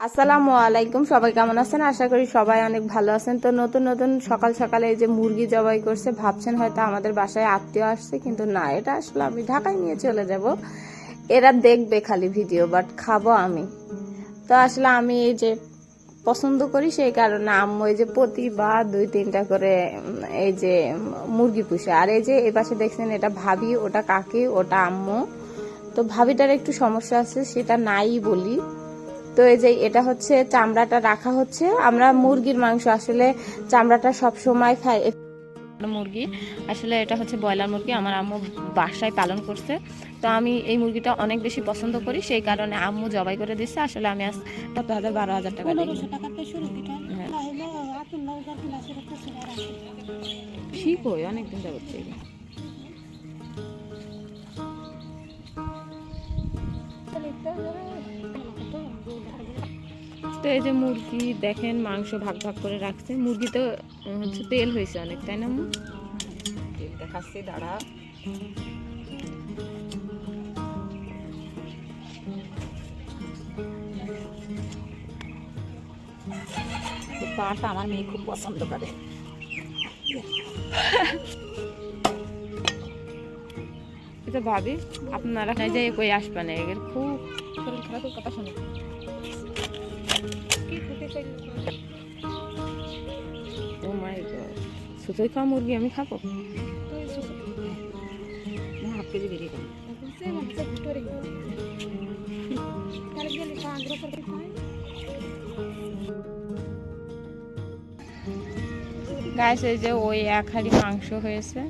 আসসালামু আলাইকুম, সবাই কেমন আছেন? আশা করি সবাই অনেক ভালো আছেন। তো নতুন নতুন সকাল সকালে এই যে মুরগি জবাই করছে, ভাবছেন হয়তো আমাদের বাসায় আত্মীয় আসছে, কিন্তু না, এটা আসলে আমি ঢাকায় নিয়ে চলে যাব। এরা দেখবে খালি ভিডিও, বাট খাব আমি। তো আসলে আমি এই যে পছন্দ করি, সেই কারণে আম্মু এই যে প্রতিবার দুই তিনটা করে এই যে মুরগি পুষে। আর এই যে এ পাশে দেখছেন এটা ভাবি, ওটা কাকি, ওটা আম্মু। তো ভাবিটার একটু সমস্যা আছে, সেটা নাই বলি। তো এই যে এটা হচ্ছে চামড়াটা রাখা হচ্ছে। আমরা মুরগির মাংস আসলে চামড়াটা সব সময় খাই মুরগি আসলে এটা হচ্ছে ব্রয়লার মুরগি আমার আম্মু বাসায় পালন করছে। তো আমি এই মুরগিটা অনেক বেশি পছন্দ করি সেই কারণে আম্মু জবাই করে দিচ্ছে আসলে আমি আজ কত হাজার বারো হাজার টাকা হ্যাঁ। ঠিক হয় অনেকদিন যাবত তো এই যে মুরগি দেখেন মাংস ভাগ ভাগ করে রাখছে। মুরগি তো হচ্ছে তেল হয়েছে অনেক তাই না আম্মু? দেখাচ্ছি দাঁড়া। পাটা আমার মেয়ে খুব পছন্দ করে। এটা ভাবি আপনারা যাই কই আসবেন এর খুব শরীর খারাপের কথা শুনে ও মাই গড সুতোই খাওয়া মুরগি, আমি খাব? হাফ কেজি গাছ এই যে ওই এক হাড়ি মাংস হয়েছে।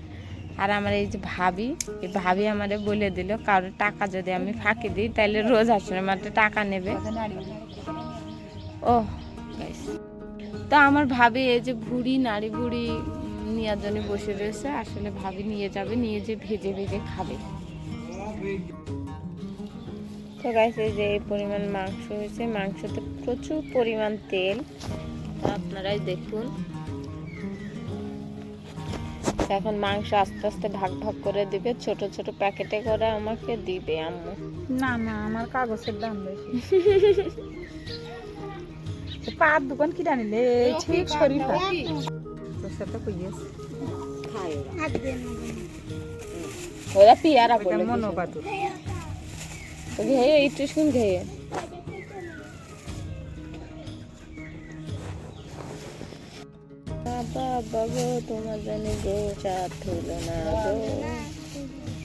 আর আমার এই যে ভাবি, এই ভাবি আমারে বলে দিল কারোর টাকা যদি আমি ফাঁকি দিই, তাহলে রোজ আসলে মাত্র টাকা নেবে। ও তো আমার ভাবি এই যে ভুড়ি, নাড়ি ভুড়ি নেওয়ার জন্য বসে রয়েছে। আসলে ভাবি নিয়ে যাবে, নিয়ে যে ভেজে ভেজে খাবে। তো এই যে এই পরিমাণ মাংস হয়েছে। মাংসতে প্রচুর পরিমাণ তেল। আপনারাই দেখুন। এখন মাংস আস্তে আস্তে ভাগ ভাগ করে দিবে। ছোট ছোট প্যাকেটে করে আমাকে দিবে আম্মু। না না আমার কাগজের দাম বেশি। পার দোকান কি জানিলে ঠিক শরীফা তোর সাথে কইয়েছ খায় ওরা পিয়ারা বলে মনোবাদুর ঘেয়ে একটু শুন ঘেয়ে बाबा गो तू माझा निघेच्या आठवलं ना गो